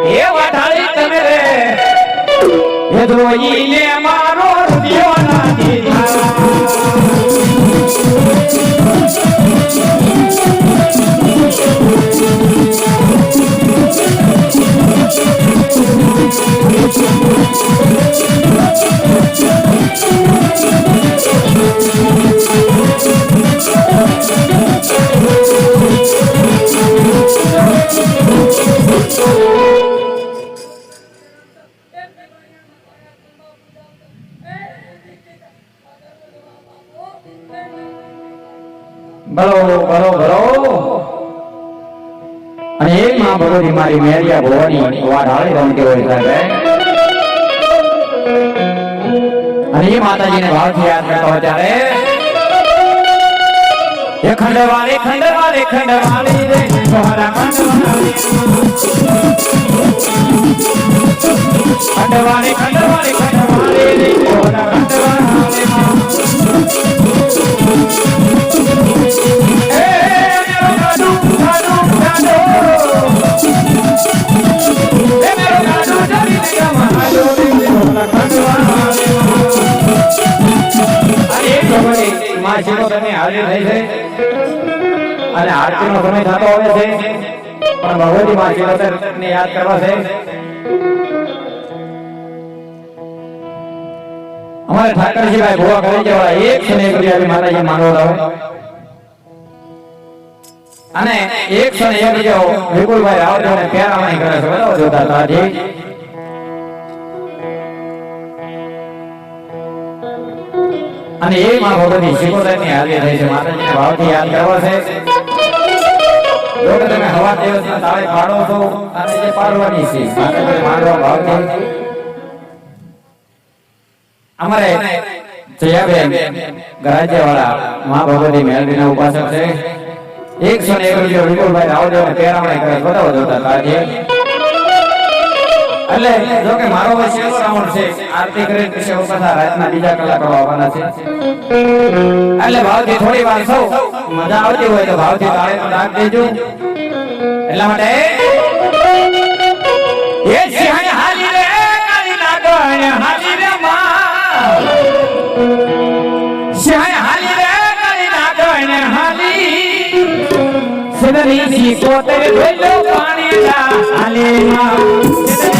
માતાજી તમે રે એ વાઢાળી તમે રે એ ધોઈને મારો રૂપિયો ના દીધા ભરો ભરો ભરો અને એ માં ભરોની મારી મેરિયા ભવાની વાઢાળી રમતી હોય સાહેબ અને એ માતાજીને ભાવથી યાદ કરતો હોય એ ખંડવાળી ખંડવાળી ખંડવાળી રે, તમારા ખંડવાળી ખંડવાળી ખંડવાળી. શિરો તમે હાજર થઈ છે. અને આરતીનો સમય થતો હોય છે. પણ ભગવતી માં શિરોતર ને યાદ કરવા છે. અમારે ઠાકરજીભાઈ ભોવા કરી જવા એક શનિ કરી આવી માતાજી માનવો રહો અને એક ક્ષણ એક જો વિપુલભાઈ રાવજો ને માં કરે છે. બરાબર જોતા તાજી. અને એ માં ભગવતી શિકોતરની હાજરી છે. માતાજીને ભાવથી યાદ કરવા છે. લોકો તમે હવા દિવસના તાળે પાડો છો અને જે પાડવાની છે માતાજી માનવા ભાવથી. અમારે જયાબેન ગરાજ્યવાળા મા ભગવતી મેલડીના ઉપાસક છે. એકસો ને એક રૂપિયા વિપુલભાઈ રાવદેવ ને પેરામણી કરે બતાવો જોતા તાજી. એટલે જો કે મારો ભાઈ રાઉન્ડ છે, આરતી કરી પછી હું પાછા રાતના બીજા કલાકો આવવાના છે. એટલે ભાવથી થોડી વાર સૌ મજા આવતી હોય તો ભાવથી તાળે દાગ દેજો. એટલા માટે એ સિંહાય હાલી રે કાલી લાગણ હાલી રે માં સિંહાય હાલી રે કાલી લાગણ હાલી. સદરી હાલે સદરી સિકોતર ભેલો હાલે હાલી પણ સાહેબ આજો મેં